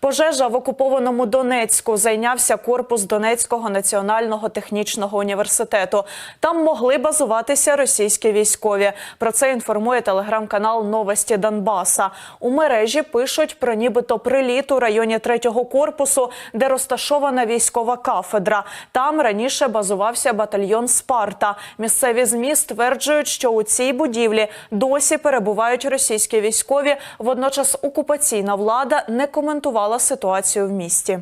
Пожежа в окупованому Донецьку зайнявся корпус Донецького національного технічного університету. Там могли базуватися російські військові. Про це інформує телеграм-канал Новості Донбаса. У мережі пишуть про нібито приліт у районі третього корпусу, де розташована військова кафедра. Там раніше базувався батальйон Спарта. Місцеві змі стверджують, що у цій будівлі досі перебувають російські військові. Водночас окупаційна влада не коментувала ситуацію в місті.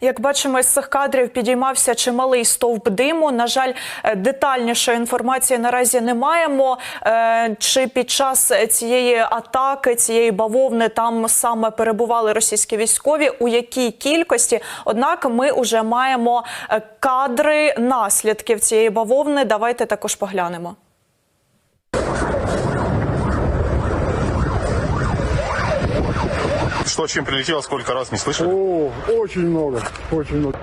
Як бачимо, із цих кадрів підіймався чималий стовп диму. На жаль, е, детальнішої інформації наразі не маємо. Е, Чи під час цієї атаки, цієї бавовни там саме перебували російські військові? У якій кількості? Однак ми вже маємо е, кадри наслідків цієї бавовни. Давайте також поглянемо. Что, чем прилетело, сколько раз, не слышали? О, очень много, очень много.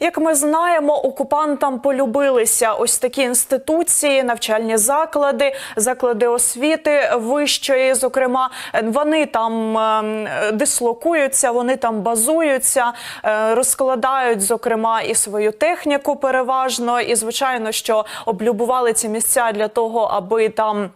Як ми знаємо, окупантам полюбилися ось такі інституції, навчальні заклади, заклади освіти вищої. Зокрема, вони там е, дислокуються, вони там базуються, е, розкладають зокрема і свою техніку переважно. І звичайно, що облюбували ці місця для того, аби там.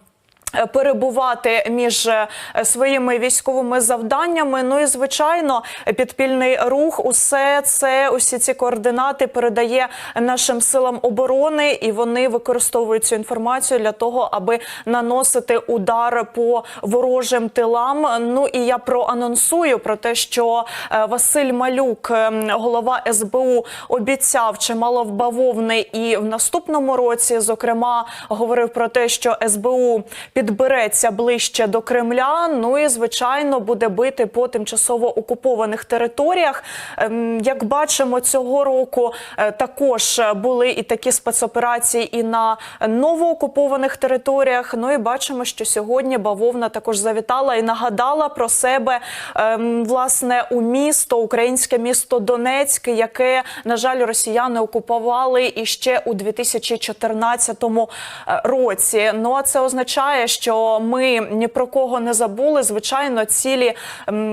Е, Перебувати між е, своїми військовими завданнями. Ну і звичайно, підпільний рух, усе це, усі ці координати передає нашим силам оборони, і вони використовують цю інформацію для того, аби наносити удар по ворожим тилам. Ну і я проанонсую про те, що е, Василь Малюк, голова СБУ, обіцяв чимало в бавовни і в наступному році, зокрема, говорив про те, що СБУ підбереться ближче до Кремля. Ну і звичайно буде бити по тимчасово окупованих територіях. Ем, Як бачимо, цього року е, також були і такі спецоперації і на новоокупованих територіях. Ну і бачимо, що сьогодні бавовна також завітала і нагадала про себе ем, власне у місто, українське місто Донецьк, яке на жаль росіяни окупували іще у 2014 е, році. Ну а це означає, що ми ні про кого не забули. Звичайно, цілі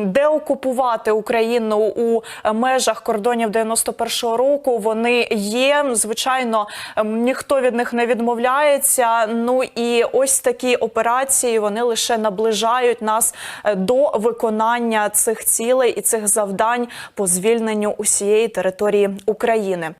деокупувати Україну у е, межах кордонів 91-го року. Вони є. Звичайно, ніхто від них не відмовляється. Ну і ось такі операції вони лише наближають нас е, до виконання цих цілей і цих завдань по звільненню усієї території України.